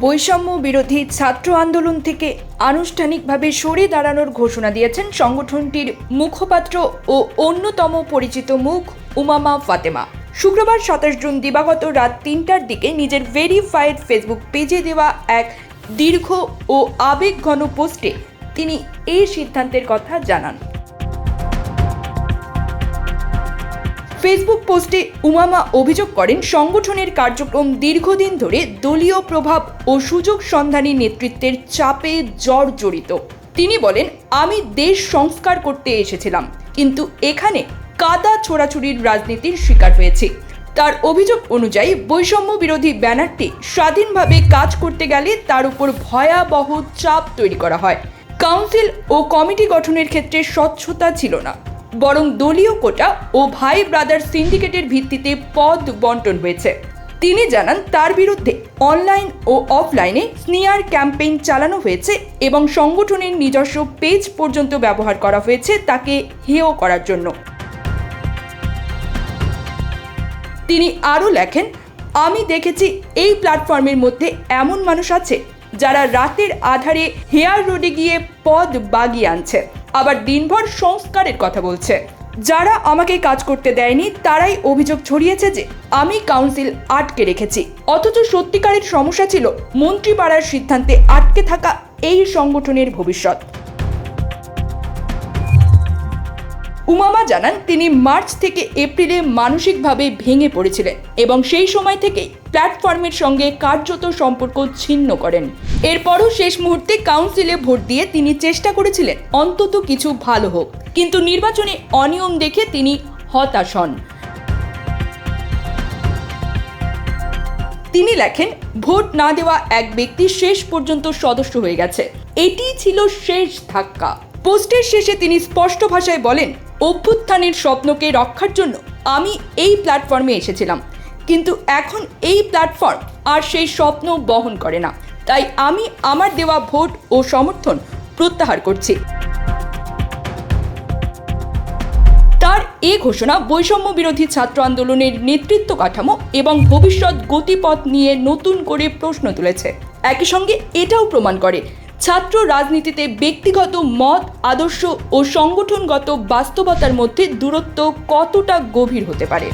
বৈষম্য বিরোধী ছাত্র আন্দোলন থেকে আনুষ্ঠানিকভাবে সরে দাঁড়ানোর ঘোষণা দিয়েছেন সংগঠনটির মুখপাত্র ও অন্যতম পরিচিত মুখ উমামা ফাতেমা। শুক্রবার সাতাশ জুন দিবাগত রাত তিনটার দিকে নিজের ভেরিফাইড ফেসবুক পেজে দেওয়া এক দীর্ঘ ও আবেগঘন পোস্টে তিনি এই সিদ্ধান্তের কথা জানান। ফেসবুক পোস্টে উমামা অভিযোগ করেন, সংগঠনের কার্যক্রম দীর্ঘদিন ধরে দলীয় প্রভাব ও সুযোগ সন্ধানী নেতৃত্বের চাপে জর্জরিত। তিনি বলেন, আমি দেশ সংস্কার করতে এসেছিলাম, কিন্তু এখানে কাদা ছোড়াছুড়ির রাজনীতির শিকার হয়েছে। তার অভিযোগ অনুযায়ী, বৈষম্য বিরোধী ব্যানারটি স্বাধীনভাবে কাজ করতে গেলে তার উপর ভয়াবহ চাপ তৈরি করা হয়। কাউন্সিল ও কমিটি গঠনের ক্ষেত্রে স্বচ্ছতা ছিল না। বরং দলীয় কোটা ও ভাই ব্রাদার সিন্ডিকেটের ভিত্তিতে পদ বন্টন হয়েছে। তিনি জানান, তার বিরুদ্ধে অনলাইন ও অফলাইনে স্নিয়ার ক্যাম্পেইন চালানো হয়েছে এবং সংগঠনের নিজস্ব পেজ পর্যন্ত ব্যবহার করা হয়েছে তাকে হেয় করার জন্য। তিনি আরও লেখেন, আমি দেখেছি এই প্ল্যাটফর্মের মধ্যে এমন মানুষ আছে যারা রাতের আধারে হেয়ার রোডে গিয়ে পদ বাগিয়ে আনছে, আবার দিনভর সংস্কারের কথা বলছে। যারা আমাকে কাজ করতে দেয়নি, তারাই অভিযোগ ছড়িয়েছে যে আমি কাউন্সিল আটকে রেখেছি। অথচ সত্যিকারের সমস্যা ছিল মন্ত্রী পাড়ার সিদ্ধান্তে আটকে থাকা এই সংগঠনের ভবিষ্যৎ। উমামা জানান, তিনি মার্চ থেকে এপ্রিলে মানসিকভাবে ভেঙে পড়েছিলেন এবং সেই সময় থেকেই প্ল্যাটফর্মের সঙ্গে কার্যত সম্পর্ক ছিন্ন করেন। এরপরও শেষ মুহূর্তে কাউন্সিলে ভোট দিয়ে তিনি চেষ্টা করেছিলেন, অন্তত কিছু ভালো হোক। কিন্তু নির্বাচনে অনিয়ম দেখে তিনি হতাশ হন। তিনি লেখেন, ভোট না দেওয়া এক ব্যক্তি শেষ পর্যন্ত সদস্য হয়ে গেছে। এটি ছিল শেষ ধাক্কা। পোস্টের শেষে তিনি স্পষ্ট ভাষায় বলেন অভ্যুত্থানের স্বপ্নকে রক্ষার জন্য আমি এই প্ল্যাটফর্মে এসেছিলাম। কিন্তু এখন এই প্ল্যাটফর্ম আর সেই স্বপ্ন বহন করে না। তাই আমি আমার দেওয়া ভোট ও সমর্থন প্রত্যাহার করছি। তার এ ঘোষণা বৈষম্য বিরোধী ছাত্র আন্দোলনের নেতৃত্ব কাঠামো এবং ভবিষ্যৎ গতিপথ নিয়ে নতুন করে প্রশ্ন তুলেছে। একই সঙ্গে এটাও প্রমাণ করে ছাত্র রাজনীতিতে ব্যক্তিগত মত আদর্শ ও সংগঠনগত বাস্তবতার মধ্যে দূরত্ব কতটা গভীর হতে পারে?